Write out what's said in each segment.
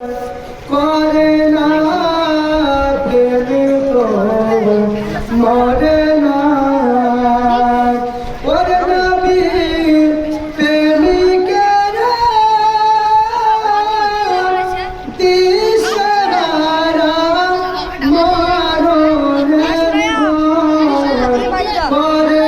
করে না মরে না। ওরে নবী প্রেমিকেরা দিশাহারা মরণের ভয়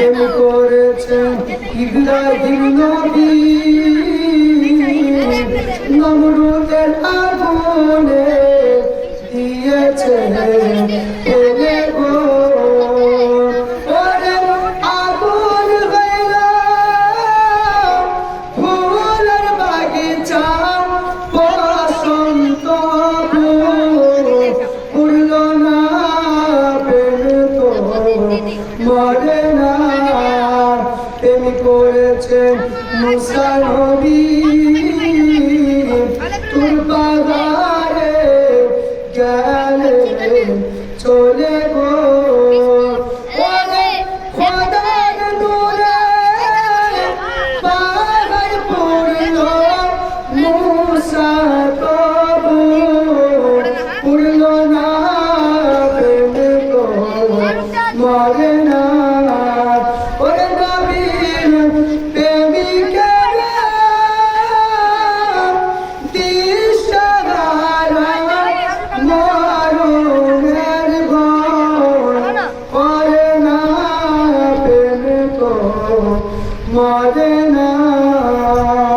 তেমি করেছেন ইব্রাহিম নবী নমরুদের আগুনে দিয়েছে ফেলে গো ওরে আগুন হইল, ফুলের বাগিচা, বসন্ত ফুল। না প্রেম তো মরে না প্রেম করেছেন মুসা নবী তোর পাদারে গেলে চলে গো না প্রেম তো মরে না